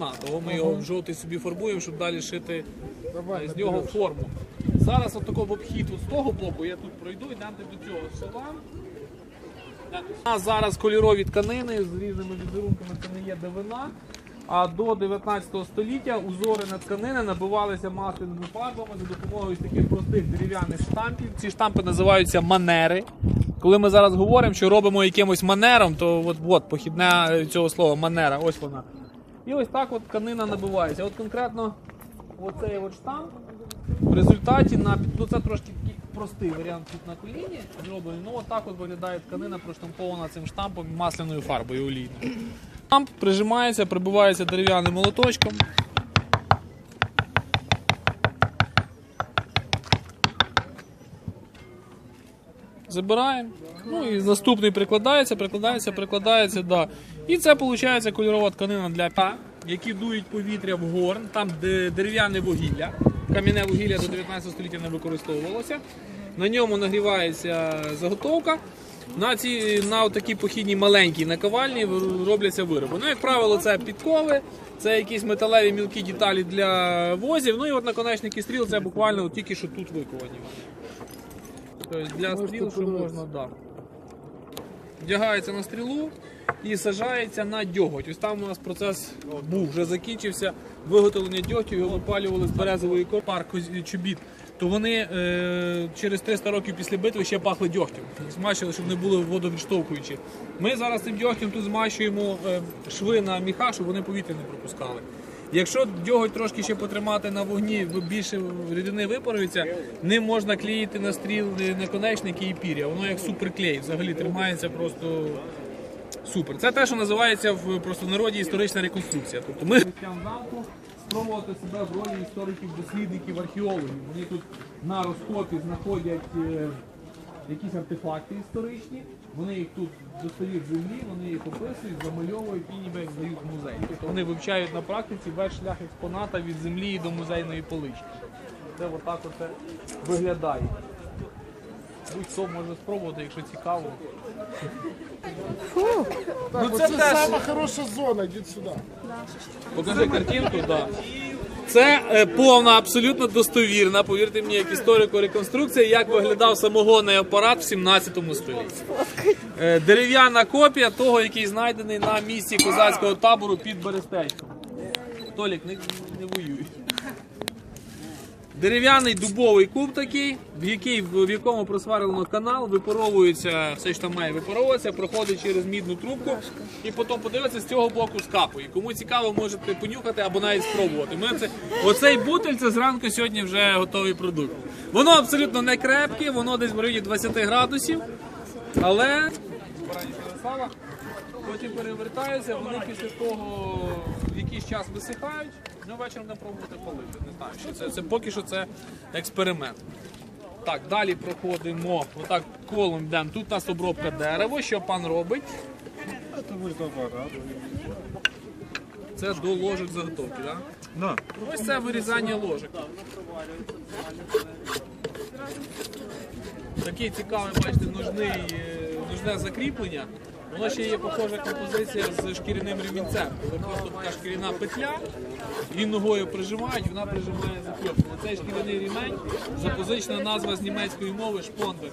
На, того ми його в жовтий собі фарбуємо, щоб далі шити Давай, з нього форму. Зараз от такий в обхід от з того боку, я тут пройду, йдемо до цього шова. У нас зараз кольорові тканини з різними візерунками, це не є дивина. А до 19 століття узори на тканини набивалися масляними фарбами за допомогою таких простих дерев'яних штампів. Ці штампи називаються манери. Коли ми зараз говоримо, що робимо якимось манером, то от, от похідне цього слова манера, ось вона. І ось так от тканина набивається. От конкретно оцей от штамп в результаті на ну це трошки простий варіант тут на коліні зроблений. Ну отак от виглядає тканина проштампована цим штампом масляною фарбою олійною. Штамп прижимається, прибивається дерев'яним молоточком. Забираємо. Ну і наступний прикладається, прикладається, прикладається, да. І це виходить кольорова тканина для па, які дують повітря в горн, там де дерев'яне вугілля. Кам'яне вугілля до 19 століття не використовувалося. На ньому нагрівається заготовка. На ці на такі похідні маленькі наковальні робляться вироби. Ну, як правило, це підкови, це якісь металеві мілкі деталі для возів. Ну і от наконечники стріл це буквально от тільки що тут виковані. Тобто для стріл, що можна, да. Вдягається на стрілу і саджається на дьоготь. Ось там у нас процес був, вже закінчився. Виготовлення дьогтю, його випалювали з березової кори, пар чобіт. То вони е, через 300 років після битви ще пахли дьогтем. Змащили, щоб не були водовідштовхуючі. Ми зараз цим дьогтем тут змащуємо е, шви на міха, щоб вони повітря не пропускали. Якщо дьоготь трошки ще потримати на вогні, більше рідини випарується, ним можна клеїти на стріл наконечники і пір'я. Воно як суперклей, взагалі тримається просто супер. Це те, що називається в простонароді історична реконструкція. Тобто ми замку спробувати себе в ролі істориків, дослідників, археологів. Вони тут на розкопі знаходять е, якісь артефакти історичні. Вони їх тут достають з землі, вони їх описують, замальовують і ніби їх здають в музей. Тобто вони вивчають на практиці весь шлях експоната від землі до музейної полички. Це отак оце виглядає. Будь-хто може спробувати, якщо цікаво. Так, Ну, це теж- сама хороша зона, йдіть сюди. Покажи картинку, да. Це е, повна, абсолютно достовірна, повірте мені, як історико реконструкція, як виглядав самогонний апарат в 17 столітті. Е, дерев'яна копія того, який знайдений на місці козацького табору під Берестечком. Толік, не, не воюй. Дерев'яний дубовий куб такий, в, який, в якому просварено канал, випаровується, все що там має випаровуватися, проходить через мідну трубку і потім подивитися з цього боку скапує. Кому цікаво, можете понюхати або навіть спробувати. Ми це, оцей бутель це зранку сьогодні вже готовий продукт. Воно абсолютно не крепке, воно десь в районі 20 градусів, але потім перевертаються, вони після того в якийсь час висихають, ну вечором будемо пробувати палити. Не знаю, що це, це поки що це експеримент. Так, далі проходимо. Отак колом йдемо. Тут у нас обробка дерева. Що пан робить? Це до ложок заготовки, так? Да. Ось це вирізання ложок. Такий цікавий, бачите, нужний, е, нужне закріплення. Воно ще є похожа композиція з шкіряним ремінцем. Коли просто така шкіряна петля, він ногою прижимають, вона прижимає закльопку. Цей шкіряний рімень запозичена назва з німецької мови шпондер.